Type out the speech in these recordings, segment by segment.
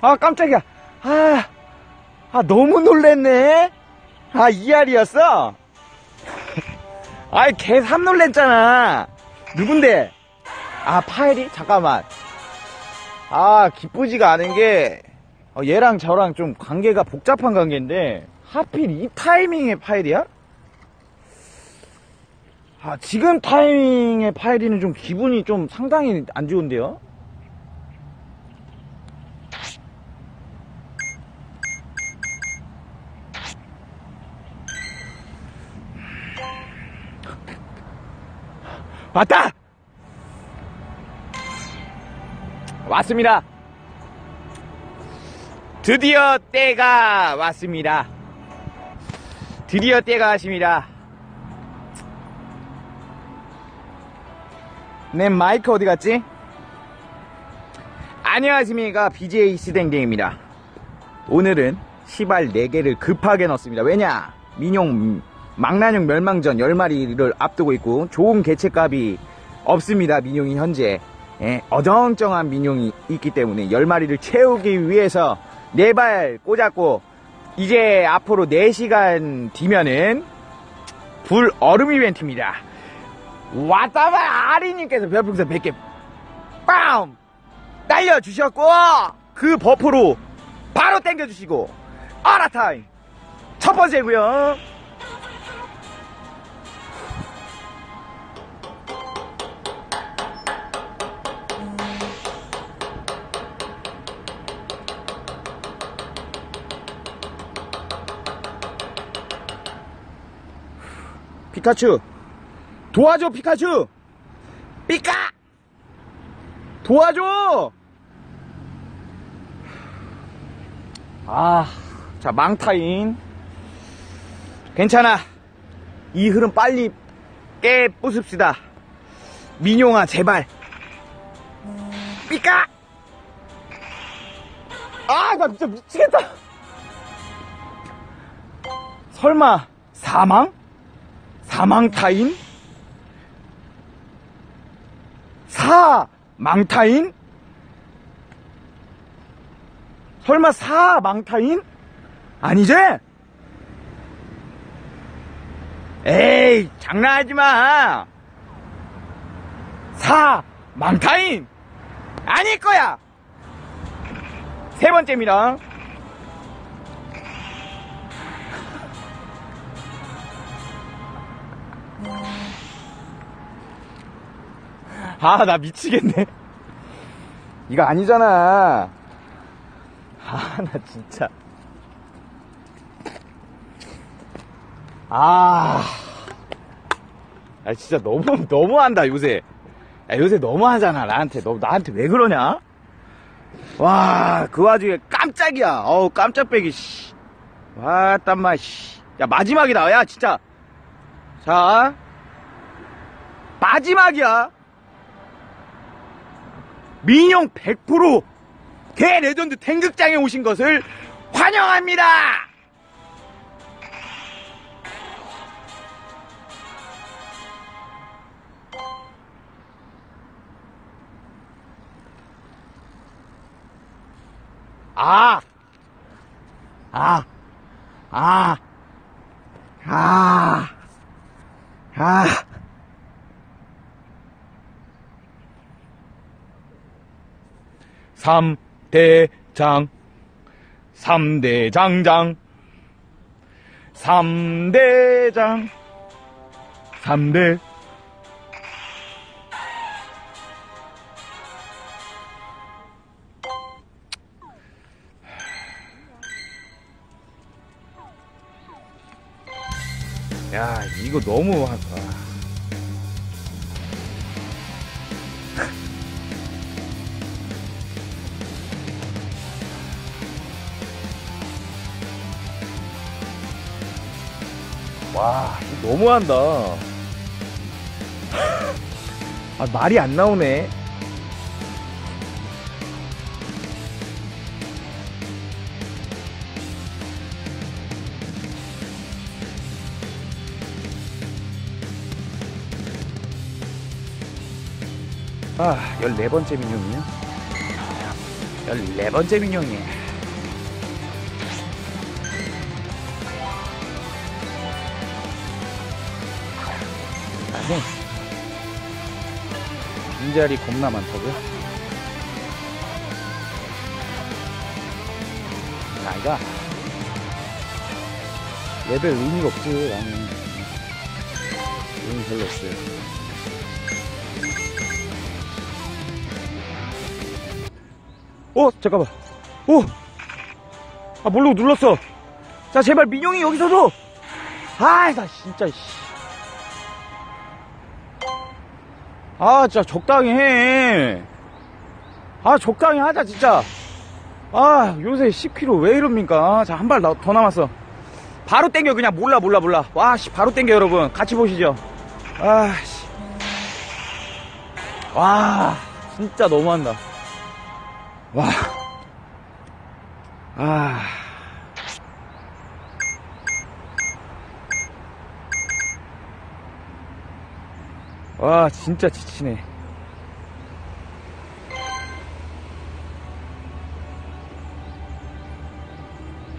아, 깜짝이야. 아, 아, 너무 놀랬네. 아, 이알이었어? 아이, 개삼 놀랬잖아. 누군데? 아, 파일이? 잠깐만. 아, 기쁘지가 않은 게, 어, 얘랑 저랑 좀 관계가 복잡한 관계인데, 하필 이 타이밍의 파일이야? 아, 지금 타이밍의 파일이는 좀 기분이 좀 상당히 안 좋은데요? 왔다! 왔습니다. 드디어 때가 왔습니다. 드디어 때가 왔습니다. 내 마이크 어디 갔지? 안녕하십니까 BJ 시댕댕입니다. 오늘은 시발 4개를 급하게 넣었습니다. 왜냐? 민용 망나뇽 멸망전 10마리를 앞두고 있고 좋은 개체값이 없습니다. 민용이 현재 예, 어정쩡한 민용이 있기 때문에 10마리를 채우기 위해서 4발 꽂았고 이제 앞으로 4시간 뒤면은 불 얼음 이벤트입니다. 왔다마 아리님께서 별풍선 100개 빰! 날려주셨고 그 버프로 바로 땡겨주시고 아라타임 첫 번째고요 피카츄. 도와줘 피카츄! 피카 도와줘! 아자 망타인. 괜찮아. 이 흐름 빨리 깨 부숩시다. 민용아 제발. 피카 아 나 진짜 미치겠다. 설마 사망? 사망타인? 사망타인? 설마 사망타인? 아니지? 에이, 장난하지 마! 사망타인! 아닐 거야! 세 번째입니다. 아, 나 미치겠네. 이거 아니잖아. 아, 나 진짜. 아. 아, 진짜 너무, 너무한다, 요새. 야, 요새 너무하잖아, 나한테. 너, 나한테 왜 그러냐? 와, 그 와중에 깜짝이야. 어우, 깜짝배기, 씨. 와, 땀마, 씨. 야, 마지막이다. 야, 진짜. 자. 마지막이야. 민용 100%개 레전드 탱극장에 오신 것을 환영합니다! 아! 아! 아! 아! 아! 삼대장. 삼대장장. 삼대장. 삼대. 야 이거 너무 와, 너무한다. 아, 말이 안 나오네. 아, 14번째 민용이요? 14번째 민영이. 아니, 빈자리 겁나 많다고요? 나이가 레벨 의미가 없지, 나는. 의미 별로 없어요. 어, 잠깐만. 오! 아, 모르고 눌렀어. 자, 제발 민용이 여기서도! 아, 나 진짜, 씨. 아, 진짜 적당히 해. 아, 적당히 하자, 진짜. 아, 요새 10kg 왜 이럽니까? 자, 한 발 더 남았어. 바로 땡겨, 그냥. 몰라, 몰라, 몰라. 와, 씨, 바로 땡겨, 여러분. 같이 보시죠. 아, 씨. 와, 진짜 너무한다. 와. 아. 와, 진짜 지치네.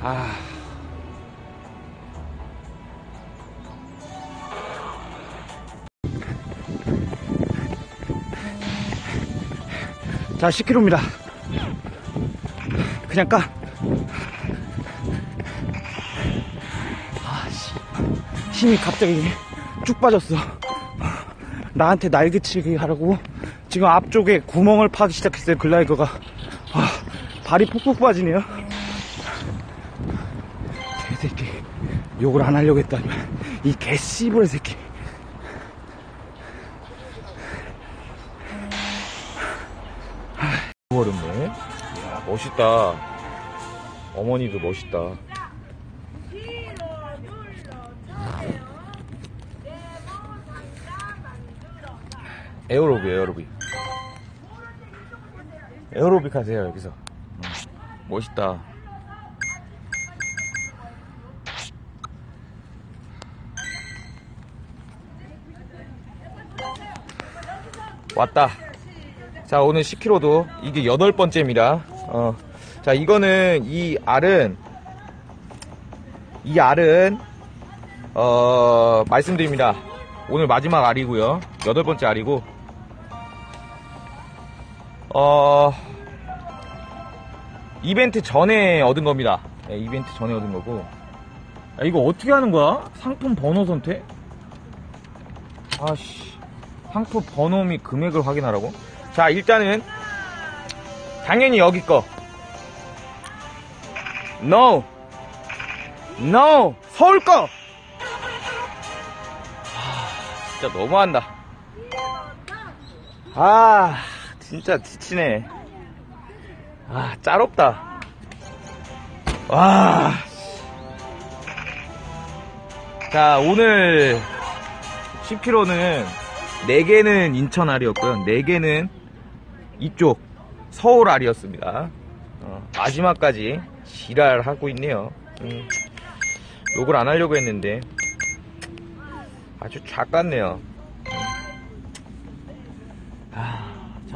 아. 자, 10kg입니다. 그냥 까. 아, 씨. 힘이 갑자기 쭉 빠졌어. 나한테 날개치기 하라고 지금 앞쪽에 구멍을 파기 시작했어요, 글라이더가. 아, 발이 푹푹 빠지네요. 개새끼. 욕을 안 하려고 했다니. 이 개씨부의 새끼. 어렵네. 야, 멋있다. 어머니도 멋있다. 에어로빅, 에어로빅. 에어로빅 하세요, 여기서. 음, 멋있다. 왔다. 자, 오늘 10kg도 이게 여덟 번째입니다. 어. 자, 이거는 이 알은 이 알은 어, 말씀드립니다. 오늘 마지막 알이고요. 여덟 번째 알이고 어, 이벤트 전에 얻은 겁니다. 네, 이벤트 전에 얻은 거고. 야, 이거 어떻게 하는 거야? 상품 번호 선택? 아씨. 상품 번호 및 금액을 확인하라고? 자, 일단은 당연히 여기 거. No. No. 서울 거. 하, 진짜 너무한다. 아, 진짜 지치네. 아, 짤없다. 와. 자, 오늘 10kg는 4개는 인천 알이었고요. 4개는 이쪽 서울 알이었습니다. 어, 마지막까지 지랄하고 있네요. 음, 욕을 안 하려고 했는데 아주 작같네요.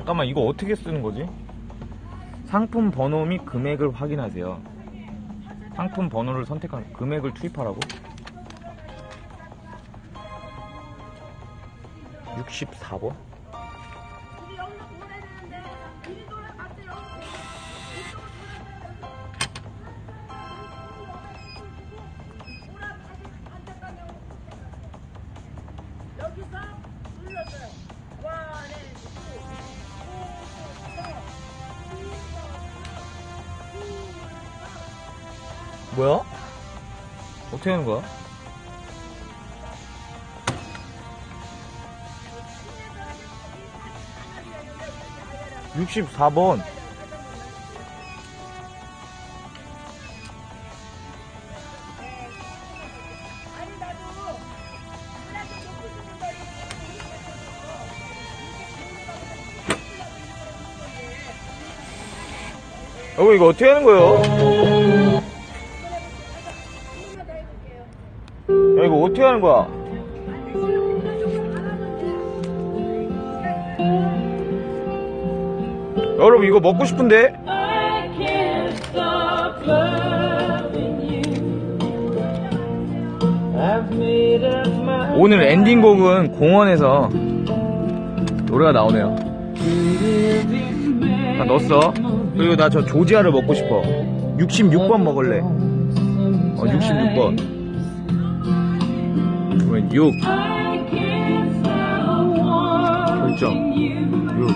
잠깐만 이거 어떻게 쓰는 거지? 상품 번호 및 금액을 확인하세요. 상품 번호를 선택한 금액을 투입하라고? 64번? 뭐야? 어떻게 하는 거야? (64번) 여보 이거 어떻게 하는 거예요? 어떻게 하는 거야? 여러분 이거 먹고 싶은데? 오늘 엔딩곡은 공원에서 노래가 나오네요. 다 넣었어. 그리고 나 저 조지아를 먹고 싶어. 66번 먹을래. 어, 66번. 그러면 6. I can't stop wanting you. 6.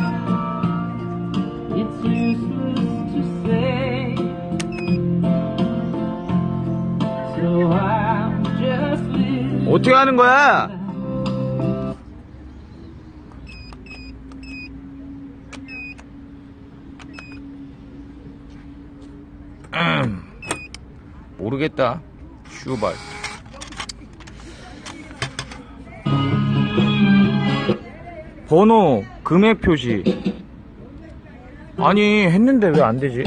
It's useless to say. So I'm just living. 어떻게 하는 거야? 음, 모르겠다. 슈발. 번호, 금액 표시. 아니, 했는데 왜 안 되지?